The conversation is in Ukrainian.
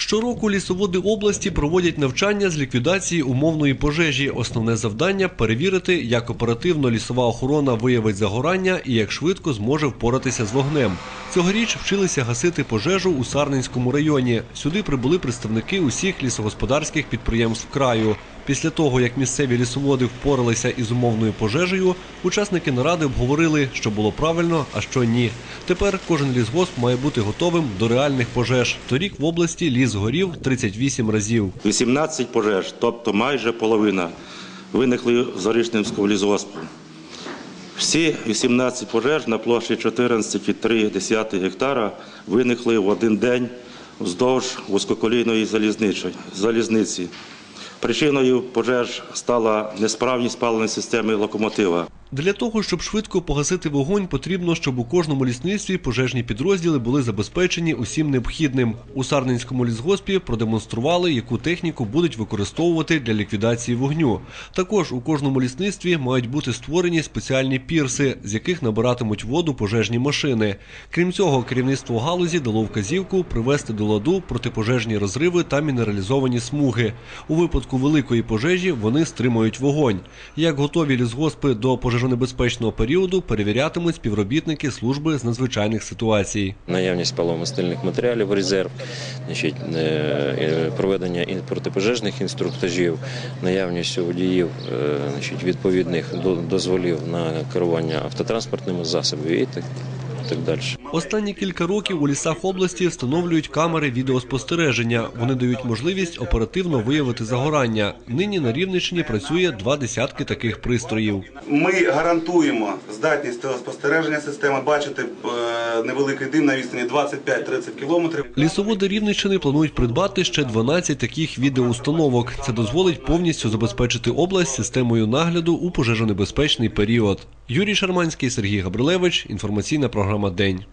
Щороку лісоводи області проводять навчання з ліквідації умовної пожежі. Основне завдання перевірити, як оперативно лісова охорона виявить загорання і як швидко зможе впоратися з вогнем. Цьогоріч вчилися гасити пожежу у Сарненському районі. Сюди прибули представники усіх лісогосподарських підприємств краю. Після того, як місцеві лісоводи впоралися із умовною пожежею, учасники наради обговорили, що було правильно, а що ні. Тепер кожен лісгосп має бути готовим до реальних пожеж. Торік в області ліс горів 38 разів. 18 пожеж, тобто майже половина, виникли в Зарічненському лісгоспу. Всі 18 пожеж на площі 14,3 гектара виникли в один день вздовж вузькоколійної залізниці. Причиною пожеж стала несправність паливної системи локомотива. Для того, щоб швидко погасити вогонь, потрібно, щоб у кожному лісництві пожежні підрозділи були забезпечені усім необхідним. У Сарненському лісгоспі продемонстрували, яку техніку будуть використовувати для ліквідації вогню. Також у кожному лісництві мають бути створені спеціальні пірси, з яких набиратимуть воду пожежні машини. Крім цього, керівництво галузі дало вказівку привести до ладу протипожежні розриви та мінералізовані смуги. У випадку великої пожежі вони стримують вогонь. Як готові лісгоспи до пожежонебезпечного періоду, перевірятимуть співробітники служби з надзвичайних ситуацій. наявність паломостильних матеріалів резерв, значить, е, е, проведення протипожежних інструктажів, наявність водіїв е, значить, відповідних до- дозволів на керування автотранспортними засобами і так далі. Останні кілька років у лісах області встановлюють камери відеоспостереження. Вони дають можливість оперативно виявити загорання. Нині на Рівненщині працює два десятки таких пристроїв. Ми гарантуємо здатність телеспостереження системи бачити е, невеликий дим на відстані 25-30 кілометрів. Лісоводи Рівненщини планують придбати ще 12 таких відеоустановок. Це дозволить повністю забезпечити область системою нагляду у пожежонебезпечний період. Юрій Шарманський, Сергій Габрилевич. Інформаційна програма День.